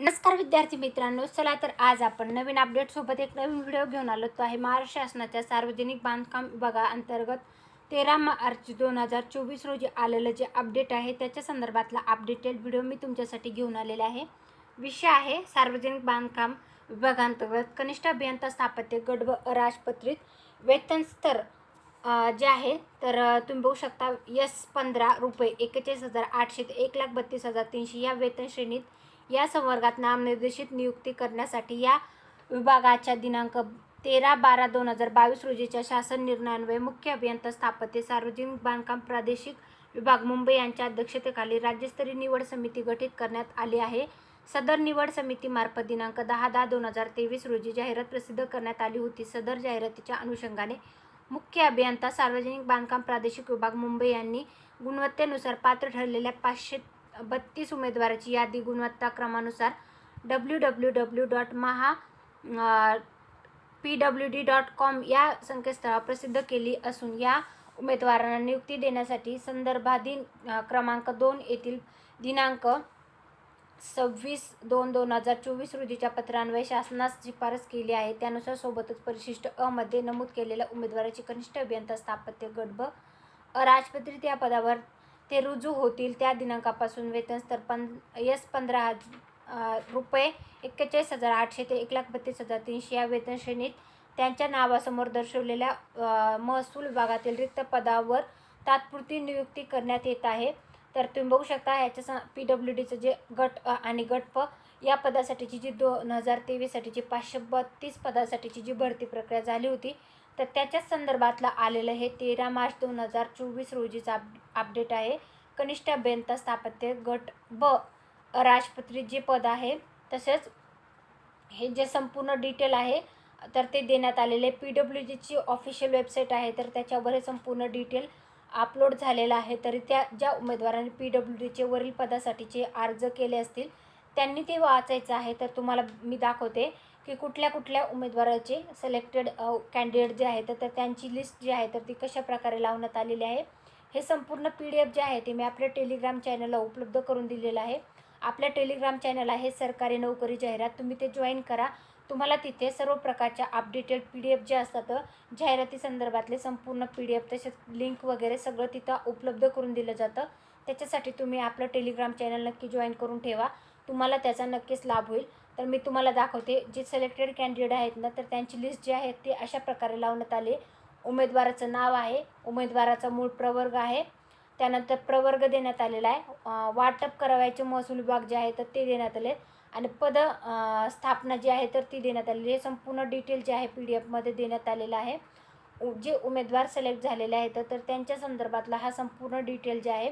नमस्कार विद्यार्थी मित्रांनो चला तर आज आपण नवीन अपडेटसोबत एक नवीन व्हिडिओ घेऊन आलो. तो आहे महाराष्ट्र शासनाच्या सार्वजनिक बांधकाम विभागाअंतर्गत तेरा मार्च दोन हजार चोवीस रोजी आलेलं जे अपडेट आहे त्याच्या संदर्भातला अपडेटेड व्हिडिओ मी तुमच्यासाठी घेऊन आलेला आहे. विषय आहे सार्वजनिक बांधकाम विभागांतर्गत कनिष्ठ अभियंता स्थापत्य गट व राजपत्रित वेतन स्तर जे आहे तर तुम्ही बघू शकता यस पंधरा रुपये एक्केचाळीस हजार आठशे ते एक लाख बत्तीस हजार तीनशे या वेतन श्रेणीत या संवर्गात नामनिर्देशित नियुक्ती करण्यासाठी या विभागाच्या दिनांक तेरा बारा दोन हजार बावीस रोजीच्या शासन निर्णयान्वये मुख्य अभियंता स्थापत्य सार्वजनिक बांधकाम प्रादेशिक विभाग मुंबई यांच्या अध्यक्षतेखाली राज्यस्तरीय निवड समिती गठीत करण्यात आली आहे. सदर निवड समितीमार्फत दिनांक दहा दहा दोन हजार तेवीस रोजी जाहिरात प्रसिद्ध करण्यात आली होती. सदर जाहिरातीच्या अनुषंगाने मुख्य अभियंता सार्वजनिक बांधकाम प्रादेशिक विभाग मुंबई यांनी गुणवत्तेनुसार पात्र ठरलेल्या पाचशे बत्तीस उमेदवाराची यादी गुणवत्ता क्रमानुसार W W W dot Maha P W D dot com या संकेतस्थळावर प्रसिद्ध केली असून या उमेदवारांना नियुक्ती देण्यासाठी संदर्भाधीन क्रमांक दोन येथील दिनांक सव्वीस दोन दोन हजार चोवीस रोजीच्या पत्रान्वये शासनास शिफारस केली आहे. त्यानुसार सोबतच परिशिष्ट अ मध्ये नमूद केलेल्या उमेदवाराची कनिष्ठ अभियंता स्थापत्य गट ब अराजपत्रित या पदावर ते रुजू होतील त्या दिनांकापासून वेतन स्तर पं एस पंधरा हज रुपये एक्केचाळीस हजार आठशे ते एक लाख बत्तीस हजार तीनशे या वेतन श्रेणीत त्यांच्या नावासमोर दर्शवलेल्या महसूल विभागातील रिक्त पदावर तात्पुरती नियुक्ती करण्यात येत आहे. तर तुम्ही बघू शकता ह्याच्या स पी डब्ल्यू डीचं जे गट आणि गट प या पदासाठीची जी दोन हजार तेवीससाठीची पाचशे बत्तीस पदासाठीची जी भरती प्रक्रिया झाली होती तर त्याच्याच संदर्भातलं आलेलं हे तेरा मार्च दोन हजार चोवीस रोजीचं अप अपडेट आहे. कनिष्ठ अभियंता स्थापत्य गट ब राजपत्रित जे पद आहे तसेच हे जे संपूर्ण डिटेल आहे तर ते देण्यात आलेले पी डब्ल्यू जीची ऑफिशियल वेबसाईट आहे तर त्याच्यावर हे संपूर्ण डिटेल अपलोड झालेलं आहे. तरी त्या ज्या उमेदवारांनी पी डब्ल्यू डीचे वरील पदासाठीचे अर्ज केले असतील त्यांनी ते वाचायचं आहे. तर तुम्हाला मी दाखवते की कुठल्या कुठल्या उमेदवाराचे सिलेक्टेड कॅन्डिडेट जे आहेत तर त्यांची लिस्ट जी आहे तर ती कशा प्रकारे लावण्यात आलेली आहे. हे संपूर्ण पी डी एफ जे आहे ते मी आपल्या टेलिग्राम चॅनलला उपलब्ध करून दिलेलं आहे. आपल्या टेलिग्राम चॅनल आहे सरकारी नोकरी जाहिरात. तुम्ही ते जॉईन करा. तुम्हाला तिथे सर्व प्रकारच्या अपडेटेड पी डी एफ जे असतात जाहिराती संदर्भातले संपूर्ण पी डी एफ तसेच लिंक वगैरे सगळं तिथं उपलब्ध करून दिलं जातं. त्याच्यासाठी तुम्ही आपलं टेलिग्राम चॅनल नक्की जॉईन करून ठेवा. तुम्हाला त्याचा नक्कीच लाभ होईल. तर मी तुम्हाला दाखवते जे सिलेक्टेड कॅन्डिडेट आहेत ना तर त्यांची लिस्ट जी आहे ती अशा प्रकारे लावण्यात आली. उमेदवाराचं नाव आहे उमेदवाराचा मूळ प्रवर्ग आहे त्यानंतर प्रवर्ग देण्यात आलेला आहे वाटप करावयाचे महसूल विभाग जे आहे तर ते देण्यात आले. आणि पद स्थापना जी आहे तर ती देण्यात आलेली आहे. संपूर्ण डिटेल जे आहे पी डी एफमध्ये देण्यात आलेलं आहे. उ- जे उमेदवार सिलेक्ट झालेले आहेत तर त्यांच्या संदर्भातला हा संपूर्ण डिटेल जे आहे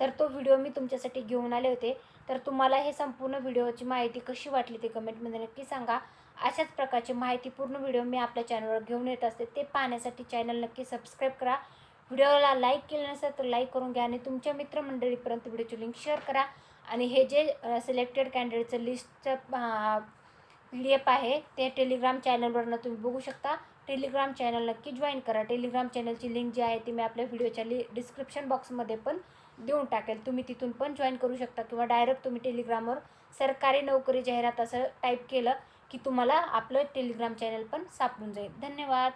तर तो व्हिडिओ मी तुमच्यासाठी घेऊन आले होते. तर तुम्हाला हे संपूर्ण व्हिडिओची माहिती कशी वाटली ते कमेंटमध्ये नक्की सांगा. अशाच प्रकारची माहितीपूर्ण व्हिडिओ मी आपल्या चॅनलवर घेऊन येत असते ते पाहण्यासाठी चॅनल नक्की सबस्क्राईब करा. व्हिडिओला लाईक केलं नसेल तर लाईक करून घ्या आणि तुमच्या मित्रमंडळीपर्यंत व्हिडिओची लिंक शेअर करा. आणि हे जे सिलेक्टेड कॅन्डिडेटचं लिस्टचं पी डी एफ आहे ते टेलिग्राम चॅनलवरनं तुम्ही बघू शकता. टेलिग्राम चॅनल नक्की जॉईन करा. टेलिग्राम चॅनलची लिंक जी आहे ती मी आपल्या व्हिडिओच्या लि डिस्क्रिप्शन बॉक्समध्ये पण देऊन टाकेल. तुम्ही तिथून पण जॉईन करू शकता किंवा डायरेक्ट तुम्ही टेलिग्रामवर सरकारी नोकरी जाहिरात असं टाईप केलं की तुम्हाला आपलं टेलिग्राम चॅनल पण सापडून जाईल. धन्यवाद.